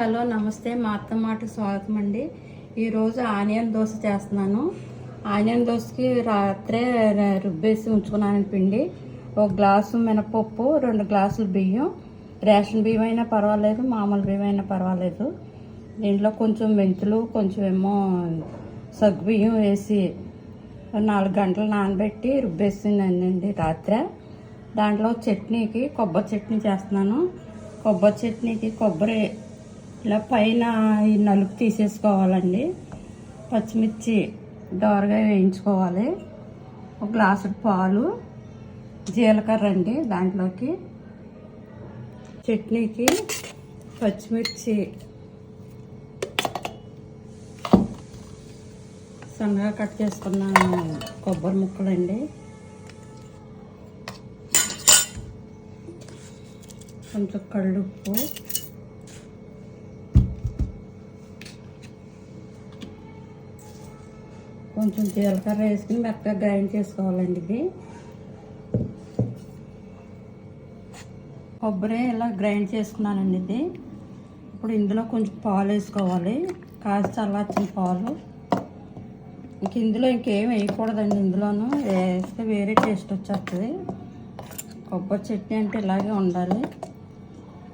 Hello నమస్తే. మా అత్త మాట స్వాగతం అండి ఈరోజు ఆనియన్ దోశ చేస్తున్నాను. ఆనియన్ దోశకి రాత్రే రుబ్బేసి ఉంచుకున్నాను పిండి. ఒక గ్లాసు మినపప్పు రెండు గ్లాసులు బియ్యం. రేషన్ బియ్యం అయినా పర్వాలేదు మామూలు బియ్యం అయినా పర్వాలేదు. దీంట్లో కొంచెం మెంతులు కొంచెం ఏమో సగ్గు బియ్యం వేసి నాలుగు గంటలు నానబెట్టి రుబ్బేసిందండి రాత్రే. దాంట్లో చట్నీకి కొబ్బరి చట్నీ చేస్తున్నాను. కొబ్బరి చట్నీకి కొబ్బరి ఇలా పైన ఈ నలుపు తీసేసుకోవాలండి. పచ్చిమిర్చి దోరగా వేయించుకోవాలి. ఒక గ్లాసు పాలు జీలకర్ర అండి దాంట్లోకి. చట్నీకి పచ్చిమిర్చి సన్నగా కట్ చేసుకున్న కొబ్బరి ముక్కలండి. కొంచెం కళ్ళుప్పు కొంచెం జీలకర్ర వేసుకుని మెత్తగా గ్రైండ్ చేసుకోవాలండి ఇది. కొబ్బరి ఇలా గ్రైండ్ చేసుకున్నానండి ఇది. ఇప్పుడు ఇందులో కొంచెం పాలు వేసుకోవాలి. కాస్త చల్లార్చిన పాలు. ఇంక ఇందులో ఇంకేం వేయకూడదండి ఇందులోనూ. వేస్తే వేరే టేస్ట్ వచ్చేస్తుంది. కొబ్బరి చట్నీ అంటే ఇలాగే ఉండాలి.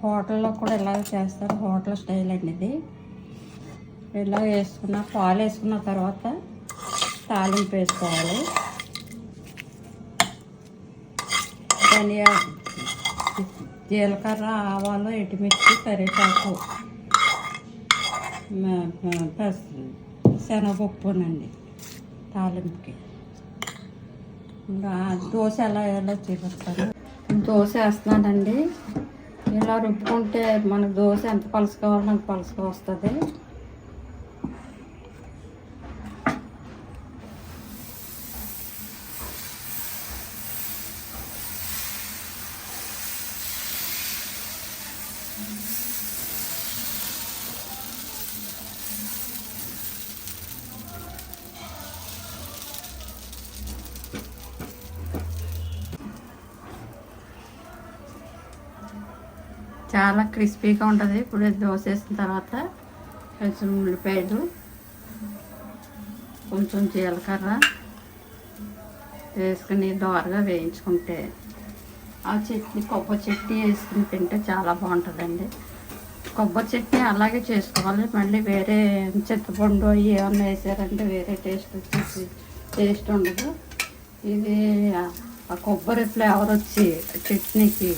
హోటల్లో కూడా ఇలాగే చేస్తారు. హోటల్ స్టైల్ అండి ఇది. ఇలా వేసుకున్న పాలు వేసుకున్న తర్వాత తాలింపు వేసుకోవాలి. ధనియా జీలకర్ర ఆవాలు ఎండుమిర్చి కరివేపాకు మ- శనగపప్పునండి తాలింపుకి. ఇంకా దోశ ఎలా ఎలా చూపిస్తాను దోశ వేస్తున్నానండి. ఇలా రుబ్బుకుంటే మనకు దోశ ఎంత పలుసుకోవాలో అంత పలుసుగా వస్తుంది. చాలా క్రిస్పీగా ఉంటుంది. ఇప్పుడు దోశ వేసిన తర్వాత కొంచెం ఉల్లిపాయలు కొంచెం జీలకర్ర వేసుకుని దోరగా వేయించుకుంటే ఆ చట్నీ కొబ్బరి చట్నీ వేసుకుని తింటే చాలా బాగుంటుందండి. కొబ్బరి చట్నీ అలాగే చేసుకోవాలి. మళ్ళీ వేరే చింతపండు అవి ఏమన్నా వేసారంటే వేరే టేస్ట్ వచ్చేసి టేస్ట్ ఉండదు. ఇది ఆ- కొబ్బరి ఫ్లేవర్ వచ్చి చట్నీకి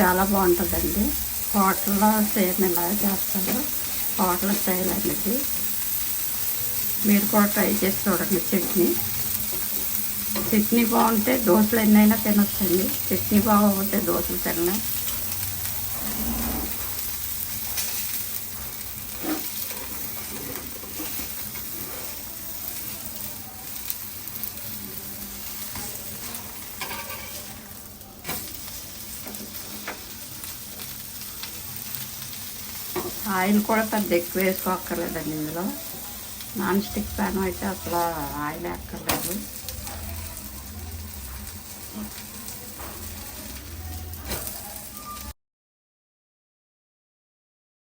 చాలా బాగుంటుందండి. హోటల్లో సేమ్ ఇలా చేస్తారు. హోటల్ స్టైల్ అనేది. మీరు కూడా ట్రై చేసి చూడండి చట్నీ. చట్నీ బాగుంటే దోశలు ఎన్నైనా తినొచ్చండి. చట్నీ బాగోకపోతే దోశలు తినలేం. ఆయిల్ కూడా పెద్ద ఎక్కువ వేసుకోక్కర్లేదండి ఇందులో. నాన్ స్టిక్ ప్యాన్ అయితే అసలు ఆయిల్ ఎక్కర్లేదు Thank you.